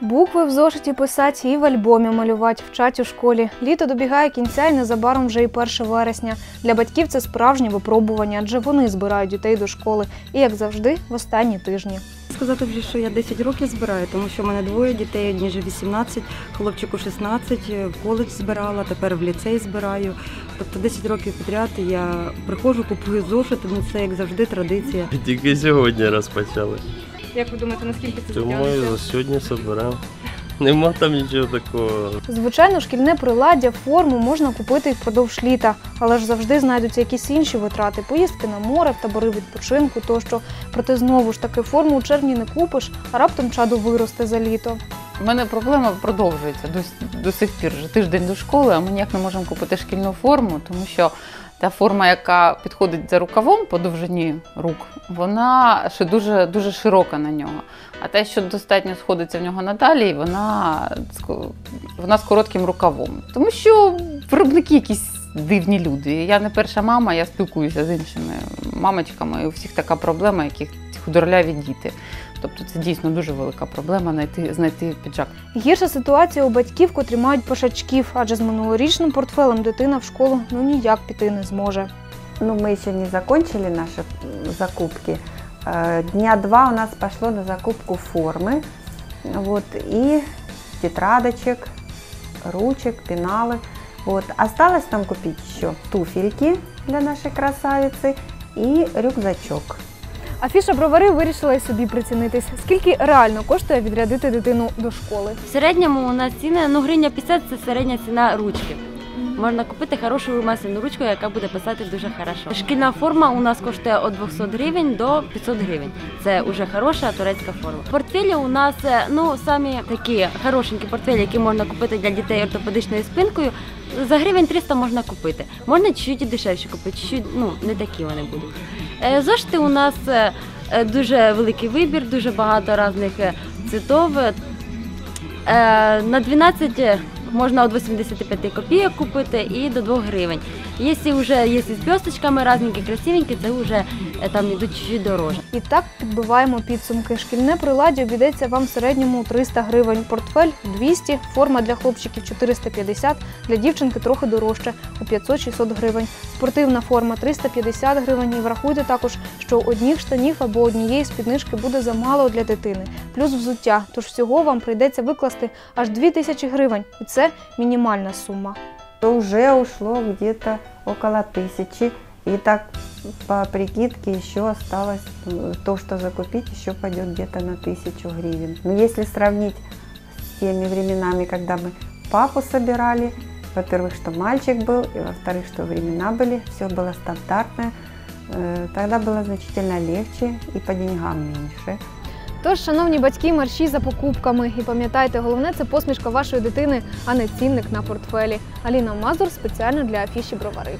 Букви в зошиті писати і в альбомі малювати, вчать у школі. Літо добігає кінця і незабаром вже і 1 вересня. Для батьків це справжнє випробування, адже вони збирають дітей до школи. І, як завжди, в останні тижні. Сказати вже, що я 10 років збираю, тому що в мене двоє дітей, одні вже 18, хлопчику 16, в коледж збирала, тепер в ліцей збираю. Тобто 10 років підряд я приходжу, купую зошити, ну це як завжди традиція. Тільки сьогодні розпочали. Як ви думаєте, наскільки це Тому і сьогодні соберемо. Нема там нічого такого. Звичайно, шкільне приладдя, форму можна купити і впродовж літа, але ж завжди знайдуться якісь інші витрати, поїздки на море, в табори відпочинку тощо. Проте знову ж таки форму у червні не купиш, а раптом чаду виросте за літо. У мене проблема продовжується до, до сих пір. Вже тиждень до школи, а ми ніяк не можемо купити шкільну форму, тому що та форма, яка підходить за рукавом по довжині рук, вона ще дуже, дуже широка на нього. А те, що достатньо сходиться в нього на талії, вона, вона з коротким рукавом. Тому що виробники якісь дивні люди. Я не перша мама, я спілкуюся з іншими мамочками, і у всіх така проблема, яких ці худорляві діти. Тобто це дійсно дуже велика проблема знайти, знайти піджак. Гірша ситуація у батьків, котрі мають пошачків, адже з минулорічним портфелем дитина в школу ну ніяк піти не зможе. Ну, мы еще не закончили наши м, закупки. Э, Дня два у нас пошло на закупку формы. Вот, и тетрадочек, ручек, пеналы. Вот. Осталось нам купить еще туфельки для нашей красавицы и рюкзачок. Афіша бровари вирішила і собі прицінитись, скільки реально коштує відрядити дитину до школи. В середньому у нас ціни, ну гривня 50 це середня ціна ручки. Можна купити хорошу масляну ручку, яка буде писати дуже хорошо. Шкільна форма у нас коштує від 200 гривень до 500 гривень. Це вже хороша турецька форма. Портфелі у нас е, ну самі такі хорошенькі портфелі, які можна купити для дітей ортопедичною спинкою. За гривень 300 можна купити. Можна чуть-чуть і дешевше купити, чуть ну не такі вони будуть. Е, Зошити у нас е, дуже великий вибір, дуже багато різних цвітов. На 12 можна від 85 копійок купити і до 2 гривень. Якщо вже є з блісточками, разненькі, красивенькі, це вже там йдуть чуть дороже. І так підбиваємо підсумки. Шкільне приладдя обійдеться вам в середньому 300 гривень, портфель 200, форма для хлопчиків 450, для дівчинки трохи дорожче у 500-600 гривень. Спортивна форма 350 гривень. І врахуйте також, що одніх штанів або однієї спіднижки буде замало для дитини, плюс взуття. Тож всього вам прийдеться викласти аж 2000 гривень, і це мінімальна сума. То уже ушло где-то около тысячи. И так по прикидке еще осталось м, то, что закупить, еще пойдет где-то на тысячу гривен. Но если сравнить с теми временами, когда мы папу собирали, во-первых, что мальчик был, и во-вторых, что времена были, все было стандартное, э, тогда было значительно легче и по деньгам меньше. Тож, шановні батьки, марші за покупками. І пам'ятайте, головне це посмішка вашої дитини, а не цінник на портфелі. Аліна Мазур спеціально для афіші бровари.